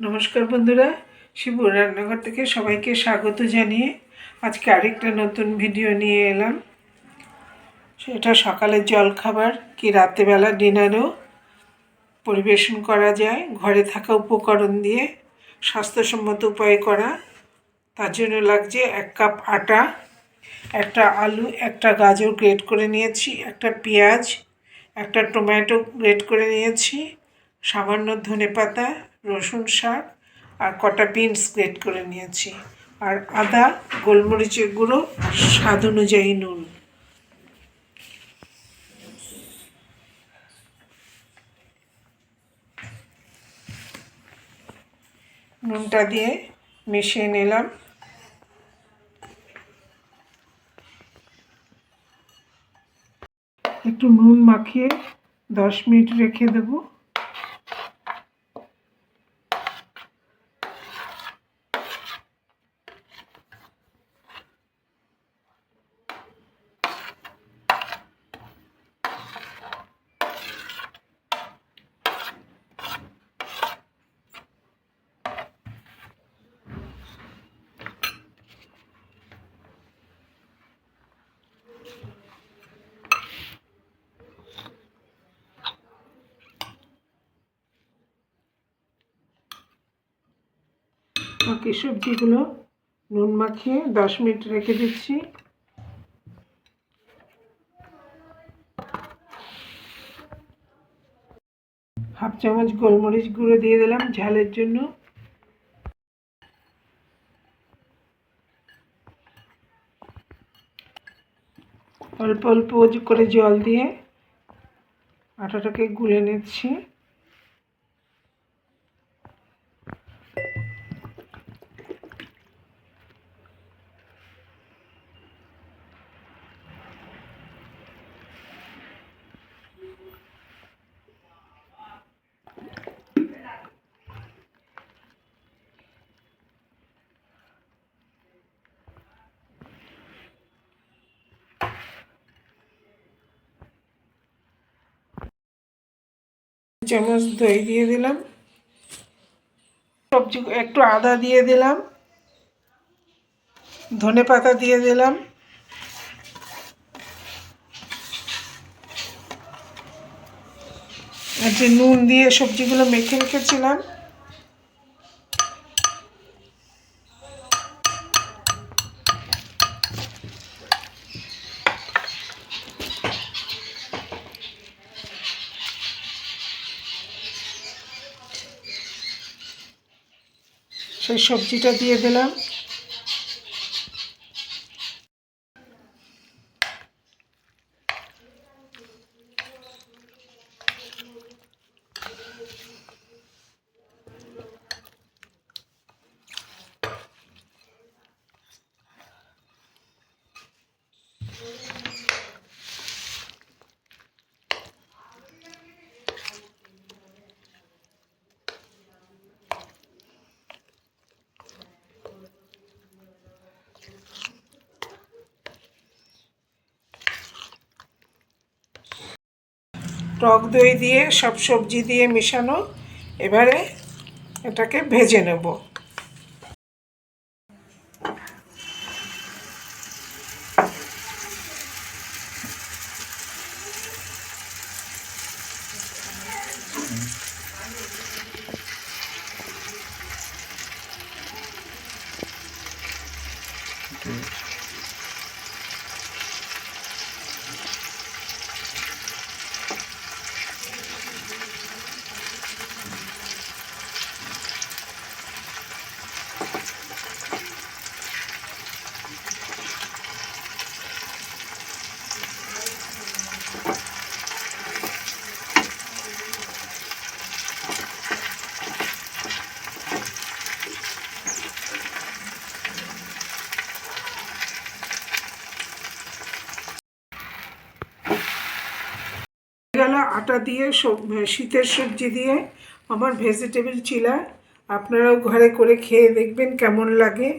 নমস্কার বন্ধুরা শিবুর রান্নাঘর থেকে সবাইকে স্বাগত জানিয়ে আজকে আরেকটা নতুন ভিডিও নিয়ে এলাম। সেটা সকালের জলখাবার কি রাত্রেবেলা ডিনারও পরিবেশন করা যায়, ঘরে থাকা উপকরণ দিয়ে স্বাস্থ্যসম্মত উপায় করা। তার জন্য লাগছে এক কাপ আটা, একটা আলু, একটা গাজর গ্রেট করে নিয়েছি, একটা পেঁয়াজ, একটা টমেটো গ্রেট করে নিয়েছি। সামান্য ধনে পাতা, রসুন শাক আর কটা বিনস গ্রেট করে নিয়েছি। আর আদা, গোলমরিচের গুঁড়ো স্বাদ অনুযায়ী নুন। নুনটা দিয়ে মিশিয়ে নিলাম। একটু নুন মাখিয়ে দশ মিনিট রেখে দেবো। বাকি সবজিগুলো নুন মাখিয়ে দশ মিনিট রেখে দিচ্ছি। হাফ চামচ গোলমরিচ গুঁড়ো দিয়ে দিলাম ঝালের জন্য। অল্প অল্প করে জল দিয়ে আটাটাকে গুলে নিচ্ছি। চামচ দই দিয়ে দিলাম। সবজি একটু আদা দিয়ে দিলাম। ধনে পাতা দিয়ে দিলাম। যে নুন দিয়ে সবজিগুলো মেখে রেখেছিলাম। সেই সবজিটা দিয়ে দিলাম। টক দই দিয়ে সব সবজি দিয়ে মেশানো। এবারে এটাকে ভেজে নেব। গেল আটা দিয়ে শীতের সবজি দিয়ে আমার ভেজিটেবল চিলা আপনারাও ঘরে করে খেয়ে দেখবেন কেমন লাগে।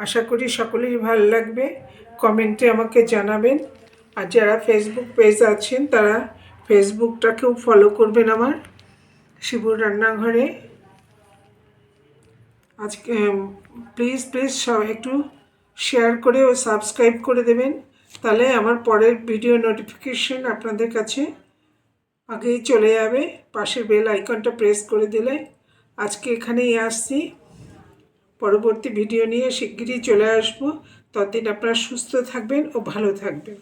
আশা করি সকলেই ভালো লাগবে। কমেন্টে আমাকে জানাবেন। আর যারা ফেসবুক পেজ আছেন, তারা ফেসবুকটাকেও ফলো করবেন আমার শিবুর রান্নাঘরে। আজকে প্লিজ প্লিজ সব একটু শেয়ার করে ও সাবস্ক্রাইব করে দেবেন। তাহলে আমার পরের ভিডিও নোটিফিকেশন আপনাদের কাছে আগেই চলে যাবে। পাশের বেল আইকনটা প্রেস করে দিলে। আজকে এখানেই আসছি। পরবর্তী ভিডিও নিয়ে শিগগিরই চলে আসব। ততদিন আপনারা সুস্থ থাকবেন ও ভালো থাকবেন।